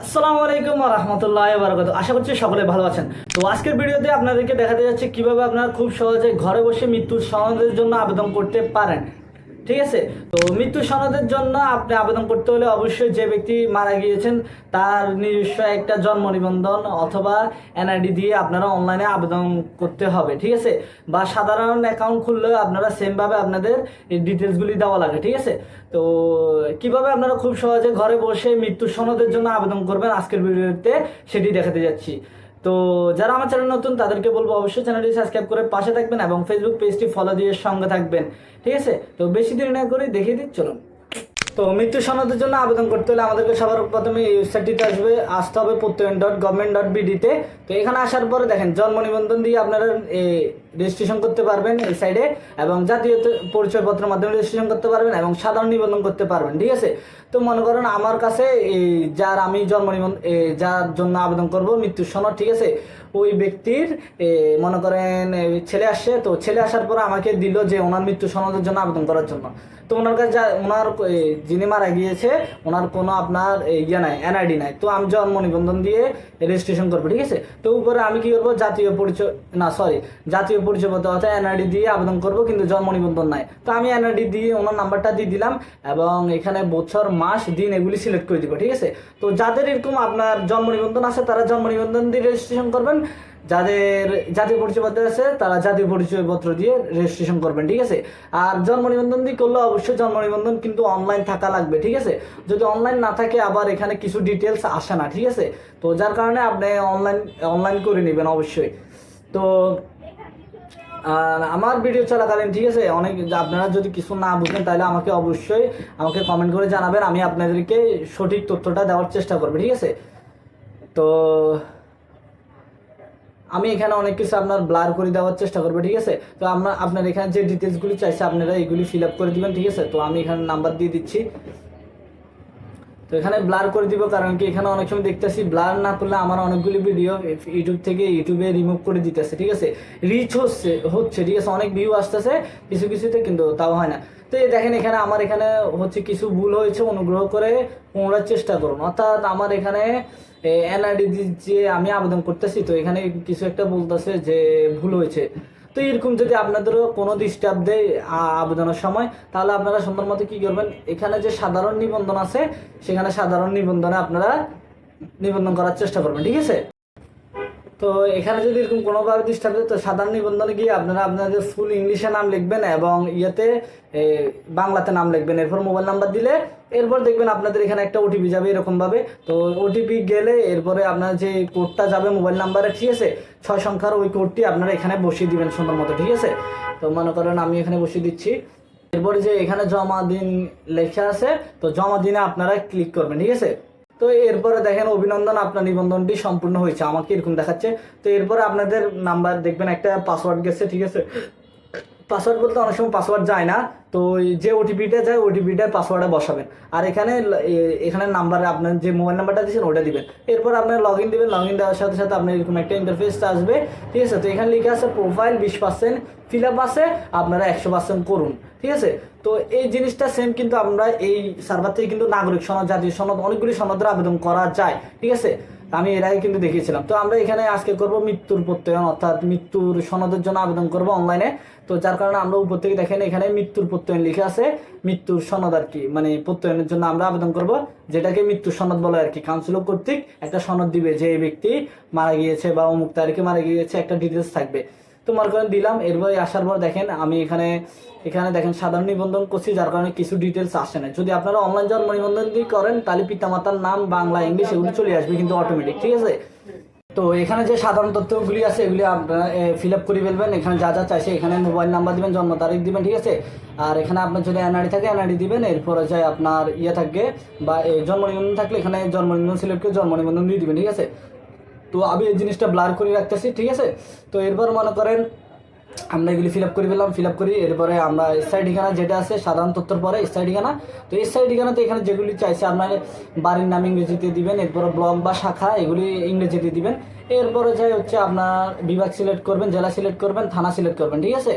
আসসালামু আলাইকুম রহমতুল্লাহ বারকাত আশা করছি সকলে ভালো আছেন। তো আজকের ভিডিওতে আপনাদেরকে দেখাতে যাচ্ছে কীভাবে আপনারা খুব সহজে ঘরে বসে মৃত্যুর সনদের জন্য আবেদন করতে পারেন। ঠিক আছে? তো মৃত্যু সনদের জন্য আপনি আবেদন করতে হলে অবশ্যই যে ব্যক্তি মারা গিয়েছেন, তার নিজস্ব একটা জন্ম নিবন্ধন অথবা এনআইডি দিয়ে আপনারা অনলাইনে আবেদন করতে হবে, ঠিক আছে? বা সাধারণ অ্যাকাউন্ট খুললেও আপনারা সেমভাবে আপনাদের ডিটেলসগুলি দেওয়া লাগে, ঠিক আছে? তো কীভাবে আপনারা খুব সহজে ঘরে বসে মৃত্যু সনদের জন্য আবেদন করবেন, আজকের ভিডিওতে সেটি দেখাতে যাচ্ছি। তো যারা আমার চ্যানেল নতুন, তাদেরকে বলব অবশ্যই চ্যানেলটি সাবস্ক্রাইব করে পাশে থাকবেন এবং ফেসবুক পেজটি ফলো দিয়ে সঙ্গে থাকবেন। ঠিক আছে? তো বেশি দেরি না করে দেখিয়ে দিই, চলুন। তো মৃত্যু সনদের জন্য আবেদন করতে হলে আমাদেরকে সবার প্রথমে ওয়েবসাইটটিতে আসবে, আসতে হবে প্রত্যয়ন ডট গভর্নমেন্ট ডট বিডিতে তো। এখানে আসার পরে দেখেন, জন্ম নিবন্ধন দিয়ে আপনারা রেজিস্ট্রেশন করতে পারবেন এই সাইডে এবং জাতীয় পরিচয়পত্রের মাধ্যমে রেজিস্ট্রেশন করতে পারবেন এবং সাধারণ নিবন্ধন করতে পারবেন, ঠিক আছে? তো মনে করেন আমার কাছে এই যার আমি জন্ম নিবন্ধন যার জন্য আবেদন করব মৃত্যু সনদ, ঠিক আছে? ওই ব্যক্তির মনে করেন ছেলে আসছে, তো ছেলে আসার পরে আমাকে দিল যে ওনার মৃত্যু সনদের জন্য আবেদন করার জন্য। তো ওনার কাছে যা ওনার যিনি মারা গিয়েছে, ওনার কোনো আপনার ইয়ে নাই এনআইডি নাই। তো আমি জন্ম নিবন্ধন দিয়ে রেজিস্ট্রেশন করব, ঠিক আছে? তো উপরে আমি কী করব? জাতীয় পরিচয়, না সরি জাতীয় পরিচয়পত্র অর্থাৎ এনআইডি দিয়ে আবেদন করব, কিন্তু জন্ম নিবন্ধন নাই। তো আমি এনআইডি দিয়ে ওনার নাম্বারটা দিয়ে দিলাম এবং এখানে বছর, মাস, দিন এগুলি সিলেক্ট করে দিব, ঠিক আছে? তো যাদের এরকম আপনার জন্ম নিবন্ধন আছে, তারা জন্ম নিবন্ধন দিয়ে রেজিস্ট্রেশন করবেন। যাদের জাতীয় পরিচয়পত্র আছে, তারা জাতীয় পরিচয়পত্র দিয়ে রেজিস্ট্রেশন করবেন, ঠিক আছে? আর জন্ম নিবন্ধন দিয়ে করলে অবশ্যই জন্ম নিবন্ধন কিন্তু অনলাইন থাকা লাগবে, ঠিক আছে? যদি অনলাইন না থাকে, আবার এখানে কিছু ডিটেলস আসে না, ঠিক আছে? তো যার কারণে আপনি অনলাইন অনলাইন করে নেবেন অবশ্যই। তো আমার ভিডিও চলাকালীন, ঠিক আছে? অনেক আপনারা যদি কিছু না বুঝেন, তাহলে আমাকে অবশ্যই আমাকে কমেন্ট করে জানাবেন, আমি আপনাদেরকে সঠিক তথ্যটা দেওয়ার চেষ্টা করব, ঠিক আছে? তো আমি এখানে অনেক কিছু আপনার ব্লার করে দেওয়ার চেষ্টা করব, ঠিক আছে? তো আপনার আপনার এখানে যে ডিটেলসগুলি চাইছে, আপনারা এগুলি ফিল আপ করে দিবেন, ঠিক আছে? তো আমি এখানে নাম্বার দিয়ে দিচ্ছি। তো এখানে ব্লার করে দিব কারণ কি এখানে অনেক সময় দেখতেছি ব্লার না করলে আমার অনেকগুলি ভিডিও ইউটিউব থেকে ইউটিউবে রিমুভ করে দিতেছে, ঠিক আছে? রিচ হচ্ছে হচ্ছে, ঠিক আছে? অনেক ভিউ আসতেছে কিছু কিছুতে, কিন্তু তাও হয় না। তো এই দেখেন এখানে আমার এখানে হচ্ছে কিছু ভুল হয়েছে, অনুগ্রহ করে পুনরায় চেষ্টা করুন। অর্থাৎ আমার এখানে এনআইডি যে আমি আবেদন করতেছি, তো এখানে কিছু একটা বলতেছে যে ভুল হয়েছে। তো এরকম যদি আপনাদেরও কোনো ডিস্টার্ব দেয় আবেদনের সময়, তাহলে আপনারা সুন্দর মতো কী করবেন? এখানে যে সাধারণ নিবন্ধন আছে, সেখানে সাধারণ নিবন্ধনে আপনারা নিবন্ধন করার চেষ্টা করবেন, ঠিক আছে? তো এখানে যদি এরকম কোনোভাবে দেয় তো সাধারণ নিবন্ধনে গিয়ে আপনারা আপনাদের ফুল ইংলিশে নাম লিখবেন এবং ইয়েতে বাংলাতে নাম লিখবেন। এরপর মোবাইল নাম্বার দিলে এরপর দেখবেন আপনাদের এখানে একটা ওটিপি যাবে এরকমভাবে। তো ওটিপি গেলে এরপরে আপনার যে কোডটা যাবে মোবাইল নাম্বারে ঠিক আছে? ছয় সংখ্যার ওই কোডটি আপনারা এখানে বসিয়ে দিবেন সুন্দর মতো, ঠিক আছে? তো মনে করেন আমি এখানে বসিয়ে দিচ্ছি। এরপরে যে এখানে জমা দিন লেখা আছে, তো জমা দিনে আপনারা ক্লিক করবেন, ঠিক আছে? তো এরপরে দেখেন অভিনন্দন, আপনার নিবন্ধনটি সম্পূর্ণ হয়েছে। আমাকে এরকম দেখাচ্ছে। তো এরপরে আপনাদের নাম্বার দেখবেন, একটা পাসওয়ার্ড গেছে, ঠিক আছে? পাসওয়ার্ড বলতে অনেক সময় পাসওয়ার্ড যায় না, তো যে ওটিপিটা যায় ওটিপিটা পাসওয়ার্ডে বসাবেন। আর এখানে এখানে নাম্বারে আপনার যে মোবাইল নাম্বারটা দিয়েছেন, ওটা দিবেন। এরপর আপনার লগ ইন দেবেন লগ ইন দেওয়ার সাথে সাথে আপনার এরকম একটা ইন্টারফেস আসবে। ঠিক আছে? তো এখানে লিখে আছে প্রোফাইল বিশ পার্সেন্ট ফিল আপ আছে আপনারা একশো পার্সেন্ট করুন। ঠিক আছে? তো এই জিনিসটা সেম কিন্তু আমরা এই সার্ভার থেকে কিন্তু নাগরিক সনদ, জাতীয় সনদ, অনেকগুলি সনদের আবেদন করা যায়। ঠিক আছে? আমি এর আগে কিন্তু দেখিয়েছিলাম। তো আমরা এখানে আজকে করব মৃত্যুর প্রত্যয়ন, অর্থাৎ মৃত্যুর সনদের জন্য আবেদন করব অনলাইনে তো যার কারণে আমরা উপর থেকে দেখেন এখানে মৃত্যুর প্রত্যয়ন লিখে আছে। মৃত্যুর সনদ আর কি মানে প্রত্যয়নের জন্য আমরা আবেদন করব, যেটাকে মৃত্যুর সনদ বলে আর কি। কাউন্সিল কর্তৃক একটা সনদ দিবে যে এই ব্যক্তি মারা গিয়েছে বা অমুক তারিখে মারা গিয়েছে, একটা ডিটেলস থাকবে। তো মনে করেন দিলাম। এরপরে আসার পর দেখেন, আমি এখানে এখানে দেখেন, সাধারণ নিবন্ধন করছি, যার কারণে কিছু ডিটেলস আসে না। যদি আপনারা অনলাইন জন্ম নিবন্ধন দিয়ে করেন, তাহলে পিতামাতার নাম, বাংলা, ইংলিশ, এগুলো চলে আসবে কিন্তু অটোমেটিক ঠিক আছে? তো এখানে যে সাধারণ তথ্যগুলি আছে, এগুলি আপনারা ফিল আপ করে ফেলবেন। এখানে যা যা চাইছে, এখানে মোবাইল নাম্বার দিবেন, জন্ম তারিখ দিবেন, ঠিক আছে? আর এখানে আপনার যদি এনআরডি থাকে এনআরডি দিবেন, এরপরে যায় আপনার ইয়ে থাকবে, বা জন্ম নিবন্ধন থাকলে এখানে জন্ম নিবন্ধন সিলেক্ট করে জন্ম নিবন্ধন দিয়ে দিবেন, ঠিক আছে? তো আমি এই জিনিসটা ব্লার করে রাখতেছি, ঠিক আছে? তো এরপর মনে করেন, আমরা এগুলি ফিল আপ করে ফেললাম ফিল আপ করি, এরপরে আমরা স্থায়ী ঠিকানা যেটা আছে, সাধারণ তথ্যর পরে স্থায়ী ঠিকানা তো স্থায়ী ঠিকানাতে এখানে যেগুলি চাইছে, আপনার বাড়ির নাম ইংরেজিতে দিবেন, এরপরে ব্লক বা শাখা, এগুলি ইংরেজিতে দিবেন। এরপরে যাই হচ্ছে আপনার বিভাগ সিলেক্ট করবেন, জেলা সিলেক্ট করবেন, থানা সিলেক্ট করবেন, ঠিক আছে?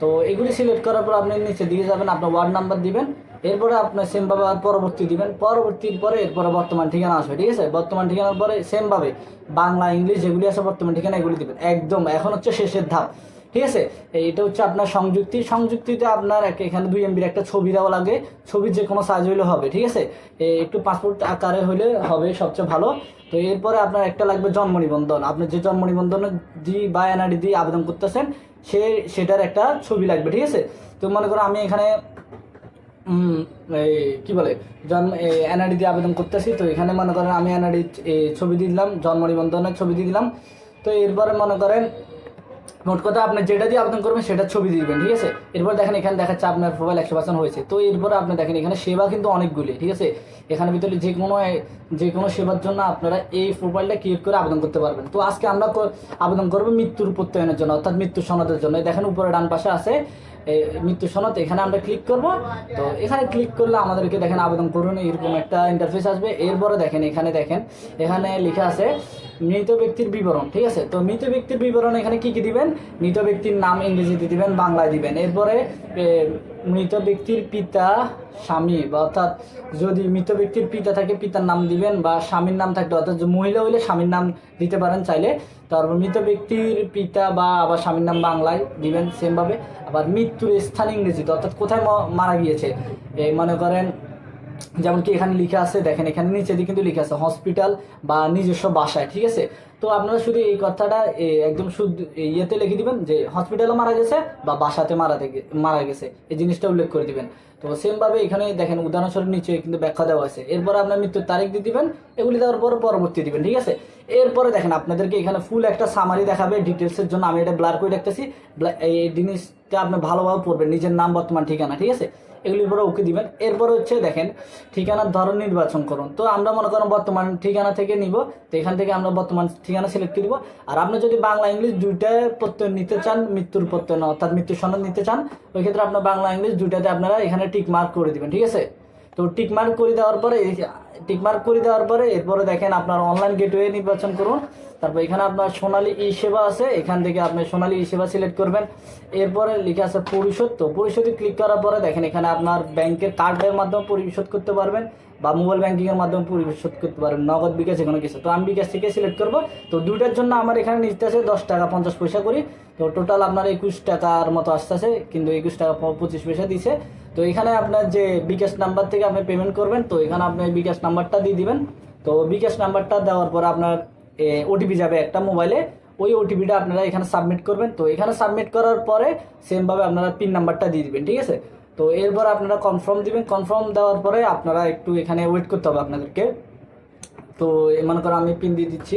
তো এগুলি সিলেক্ট করার পর আপনি নিচে দিয়ে যাবেন, আপনার ওয়ার্ড নাম্বার দিবেন, এরপরে আপনার সেমভাবে পরবর্তী দিবেন, পরবর্তীর পরে এরপরে বর্তমান ঠিকানা আসবে, ঠিক আছে? বর্তমান ঠিকানার পরে সেমভাবে বাংলা, ইংলিশ যেগুলি আছে বর্তমান ঠিকানা এগুলি দিবেন, একদম, এখন হচ্ছে শেষের ধাপ। ঠিক আছে? এটা হচ্ছে আপনার সংযুক্তি। সংযুক্তিতে আপনার এখানে দুই এমবির একটা ছবি দেওয়া লাগে। ছবির যে কোনো সাইজ হইলে হবে, ঠিক আছে? একটু পাসপোর্ট আকারে হলে হবে সবচেয়ে ভালো। তো এরপরে আপনার একটা লাগবে জন্ম নিবন্ধন। আপনি যে জন্ম নিবন্ধন দি বা এনআরডি দিয়ে আবেদন করতেছেন, সে সেটার একটা ছবি লাগবে, ঠিক আছে? তো মনে করো আমি এখানে কি বলে? জন্ম এনআরডি দিয়ে আবেদন করতেছি। তো এখানে মনে করেন আমি এনআরডি ছবি দিয়ে দিলাম, জন্ম নিবন্ধনের ছবি দিয়ে দিলাম। তো এরপরে মনে করেন মোট কথা আপনি যেটা দিয়ে আবেদন করবেন সেটা ছবি দিয়ে দিবেন, ঠিক আছে? এরপর দেখেন এখানে দেখাচ্ছে আপনার প্রোফাইল একশো পার্সেন্ট হয়েছে। তো এরপর আপনি দেখেন এখানে সেবা কিন্তু অনেকগুলি, ঠিক আছে? এখানে ভিতরে যে কোনো যে কোনো সেবার জন্য আপনারা এই প্রোফাইলটা ক্রিয়েট করে আবেদন করতে পারবেন। তো আজকে আমরা আবেদন করব মৃত্যুর প্রত্যয়নের জন্য, অর্থাৎ মৃত্যু সনদের জন্য। দেখেন উপরে ডান পাশে আছে মৃত্যু সনদ, এখানে আমরা ক্লিক করব। তো এখানে ক্লিক করলে আমাদেরকে দেখেন আবেদন করুন, এরকম একটা ইন্টারফেস আসবে। এরপরে দেখেন, এখানে দেখেন, এখানে লেখা আছে মৃত ব্যক্তির বিবরণ, ঠিক আছে? তো মৃত ব্যক্তির বিবরণ এখানে কি কি দিবেন? মৃত ব্যক্তির নাম ইংরেজিতে দিবেন, বাংলায় দিবেন। এরপরে মৃত ব্যক্তির পিতা স্বামী বা অর্থাৎ যদি মৃত ব্যক্তির পিতা থাকে, পিতার নাম দিবেন বা স্বামীর নাম থাকলে অর্থাৎ মহিলা হইলে স্বামীর নাম দিতে পারেন চাইলে, তারপর মৃত ব্যক্তির পিতা বা আবার স্বামীর নাম বাংলায় দিবেন সেমভাবে আবার মৃত্যুর স্থান ইংরেজিতে, অর্থাৎ কোথায় মারা গিয়েছে? এই মনে করেন যেমন কি এখানে লিখে আছে, দেখেন এখানে নিচে দিকে কিন্তু লিখে আছে হসপিটাল বা নিজস্ব বাসায়, ঠিক আছে? তো আপনারা শুধু এই কথাটা একদম শুদ্ধ ইয়েতে লিখে দিবেন যে হসপিটালে মারা গেছে বা বাসাতে মারা মারা গেছে। এই জিনিসটা উল্লেখ করে দিবেন। তো সেম ভাবে এখানে দেখেন, উদাহরণস্বরূপ নিচে কিন্তু ব্যাখ্যা দেওয়া আছে এরপর আপনার মৃত্যুর তারিখ দিয়ে দিবেন, এগুলি দেওয়ার পর পরবর্তী দিবেন, ঠিক আছে? এরপরে দেখেন, আপনাদেরকে এখানে ফুল একটা সামারি দেখাবে ডিটেলসের জন্য। আমি এটা ব্লার করে রাখতেছি। এই জিনিসটা আপনি ভালোভাবে পড়বেন, নিজের নাম, বর্তমান ঠিকানা, ঠিক আছে? এগুলির পরে ওকে দিবেন। এরপর হচ্ছে দেখেন, ঠিকানার ধরন নির্বাচন করুন। তো আমরা মনে করুন বর্তমান ঠিকানা থেকে নিব, তো এখান থেকে আমরা বর্তমান ঠিকানা সিলেক্ট করব আর আপনি যদি বাংলা ইংলিশ দুইটা প্রত্যয় নিতে চান, মৃত্যুর প্রত্যয় অর্থাৎ মৃত্যুর সনদ নিতে চান, ওই ক্ষেত্রে আপনার বাংলা ইংলিশ দুইটাতে আপনারা এখানে টিক মার্ক করে দিবেন, ঠিক আছে? তো টিকমার্ক করে দেওয়ার পরে টিকমার্ক করে দেওয়ার পরে এরপরে দেখেন আপনার অনলাইন গেটওয়ে নির্বাচন করুন। তারপর এখানে আপনার সোনালী ই সেবা আছে, এখান থেকে আপনি সোনালী ই সেবা সিলেক্ট করবেন। এরপরে লিখে আছে পরিশোধ, তো পরিশোধে ক্লিক করার পরে দেখেন এখানে আপনার ব্যাংকের কার্ডের মাধ্যমে পরিশোধ করতে পারবেন বা মোবাইল ব্যাংকিং এর মাধ্যমে পরিশোধ করতে পারবেন। নগদ বিকাশ কোনো কিছু। তো আমি বিকাশ থেকে সিলেক্ট করব। তো দুইটার জন্য আমার এখানে নিতে আছে দশ টাকা পঞ্চাশ পয়সা করি। তো টোটাল আপনার একুশ টাকার মতো আসতেছে, কিন্তু একুশ টাকা পঁচিশ পয়সা দিছে। তো এখানে আপনার যে বিকাশ নাম্বার থেকে আপনি পেমেন্ট করবেন, তো এখানে আপনি বিকাশ নাম্বারটা দিয়ে দিবেন। তো বিকাশ নাম্বারটা দেওয়ার পর আপনার ওটিপি যাবে একটা মোবাইলে ওই ওটিপিটা আপনারা এখানে সাবমিট করবেন। তো এখানে সাবমিট করার পরে সেমভাবে আপনারা পিন নাম্বারটা দিয়ে দিবেন, ঠিক আছে? তো এরপর আপনারা কনফার্ম দিবেন। কনফার্ম দেওয়ার পরে আপনারা একটু এখানে ওয়েট করতে হবে আপনাদেরকে। তো মনে করো আমি পিন দিয়ে দিচ্ছি।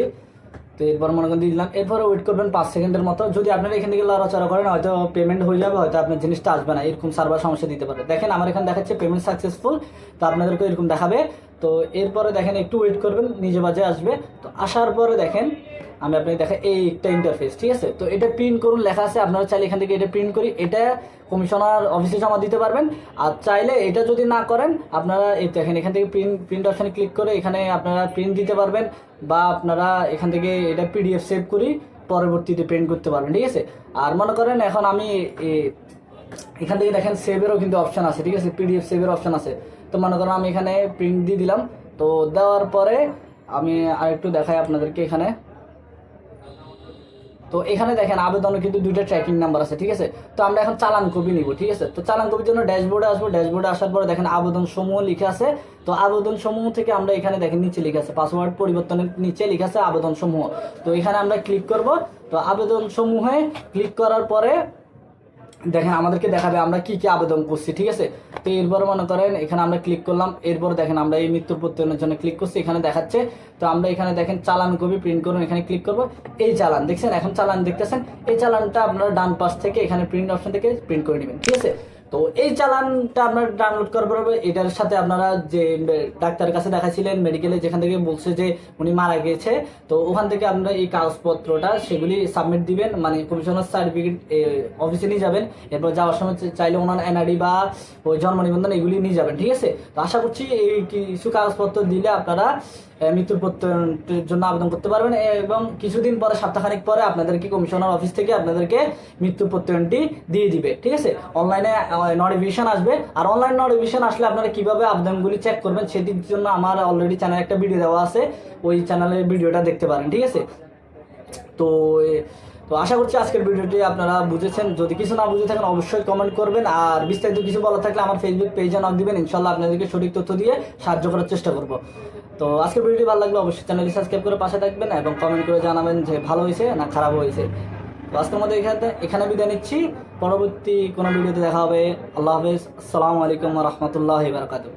তো এরপর মনে করেন দিলাম, এরপরে ওয়েট করবেন পাঁচ সেকেন্ডের মতো। যদি আপনারা এখান থেকে লড়াচড়া করেন, হয়তো পেমেন্ট হয়ে যাবে, হয়তো আপনার জিনিসটা আসবে না, এরকম সার্ভার সমস্যা দিতে পারে। দেখেন, আমার এখানে দেখাচ্ছে পেমেন্ট সাকসেসফুল তো আপনাদেরকে এরকম দেখাবে। তো এরপরে দেখেন, একটু ওয়েট করবেন, নিজে বাজে আসবে। তো আসার পরে দেখেন আমি আপনাকে দেখা এই একটা ইন্টারফেস ঠিক আছে? তো এটা প্রিন্ট করুন, লেখা আছে, আপনারা চাইলে এখান থেকে এটা প্রিন্ট করি এটা কমিশনার অফিসে জমা দিতে পারবেন। আর চাইলে এটা যদি না করেন, আপনারা এই দেখেন, এখান থেকে প্রিন্ট প্রিন্ট অপশানে ক্লিক করে এখানে আপনারা প্রিন্ট দিতে পারবেন বা আপনারা এখান থেকে এটা পিডিএফ সেভ করি পরবর্তীতে প্রিন্ট করতে পারবেন, ঠিক আছে? আর মনে করেন এখন আমি এখান থেকে দেখেন সেভেরও কিন্তু অপশান আছে, ঠিক আছে? পিডিএফ সেভের অপশান আছে। তো মনে করেন আমি এখানে প্রিন্ট দিয়ে দিলাম। তো দেওয়ার পরে আমি আরেকটু দেখাই আপনাদেরকে এখানে। তো এখানে দেখেন আবেদনে কিন্তু দুইটা ট্র্যাকিং নাম্বার আছে, ঠিক আছে? তো আমরা এখন চালান কপি নিব, ঠিক আছে? তো চালান কপির জন্য ড্যাশবোর্ডে আসব, ড্যাশবোর্ডে আসার পরে দেখেন আবেদন সমূহ লিখে আছে। তো আবেদন সমূহ থেকে আমরা এখানে দেখেন নিচে লিখে আছে পাসওয়ার্ড পরিবর্তনের নিচে লিখে আছে আবেদন সমূহ তো এখানে আমরা ক্লিক করব, তো আবেদন সমূহে ক্লিক করার পরে দেখেন, আমাদেরকে দেখাবে আমরা কি কি আবেদন করছি, ঠিক আছে? তো এরপর মনে করেন, এখানে আমরা ক্লিক করলাম, এরপর দেখেন, আমরা এই মৃত্যুর প্রত্যয়নের জন্য ক্লিক করছি, এখানে দেখাচ্ছে। তো আমরা এখানে দেখেন, চালান কপি প্রিন্ট করুন, এখানে ক্লিক করব। এই চালান, দেখছেন? এখন চালান দেখতেছেন, এই চালানটা আপনারা ডান পাশ থেকে এখানে প্রিন্ট অপশন থেকে প্রিন্ট করে নেবেন, ঠিক আছে? তো এই চালানটা আপনার ডাউনলোড করার পর এটার সাথে আপনারা যে ডাক্তারের কাছে দেখাছিলেন মেডিকেলে যেখান থেকে বলছে যে উনি মারা গেছে তো ওখান থেকে আপনারা এই কাগজপত্রটা সেগুলি সাবমিট দিবেন মানে কমিশনার সার্টিফিকেট অফিসে নিয়ে যাবেন এরপর যাওয়ার সময় চাইলে ওনার এনআরডি বা ওই জন্ম নিবন্ধন এগুলি নিয়ে যাবেন ঠিক আছে? তো আশা করছি এই কিছু কাগজপত্র দিলে আপনারা আহ, মৃত্যুর প্রত্যয়ের জন্য আবেদন করতে পারবেন এবং কিছুদিন পরে সপ্তাহখানিক পরে আপনাদেরকে কমিশনার অফিস থেকে আপনাদেরকে মৃত্যু প্রত্যয়নটি দিয়ে দিবে ঠিক আছে? অনলাইনে নোটিফিকেশন আসবে। আর অনলাইন নোটিফিকেশন আসলে আপনারা কীভাবে আবেদনগুলি চেক করবেন সেটির জন্য আমার অলরেডি চ্যানেলে একটা ভিডিও দেওয়া আছে। ওই চ্যানেলের ভিডিওটা দেখতে পারেন, ঠিক আছে? তো তো আশা করছি আজকের ভিডিওটি আপনারা বুঝেছেন। যদি কিছু না বুঝে থাকেন অবশ্যই কমেন্ট করবেন। আর বিস্তারিত কিছু বলা থাকলে আমার ফেসবুক পেজে নক দিবেন। ইনশাল্লাহ আপনাদেরকে সঠিক তথ্য দিয়ে সাহায্য করার চেষ্টা করব। তো আজকের ভিডিওটি ভালো লাগলে অবশ্যই চ্যানেলটি সাবস্ক্রাইব করে পাশে থাকবেন এবং কমেন্ট করে জানাবেন যে ভালো হয়েছে না খারাপ হয়েছে। তো আজকের মধ্যে এখানে এখানে বিদায় নিচ্ছি। পরবর্তী কোনো ভিডিওতে দেখা হবে। আল্লাহ হাফেজ। আসসালামু আলাইকুম রহমতুল্লাহ বারকাতুহ।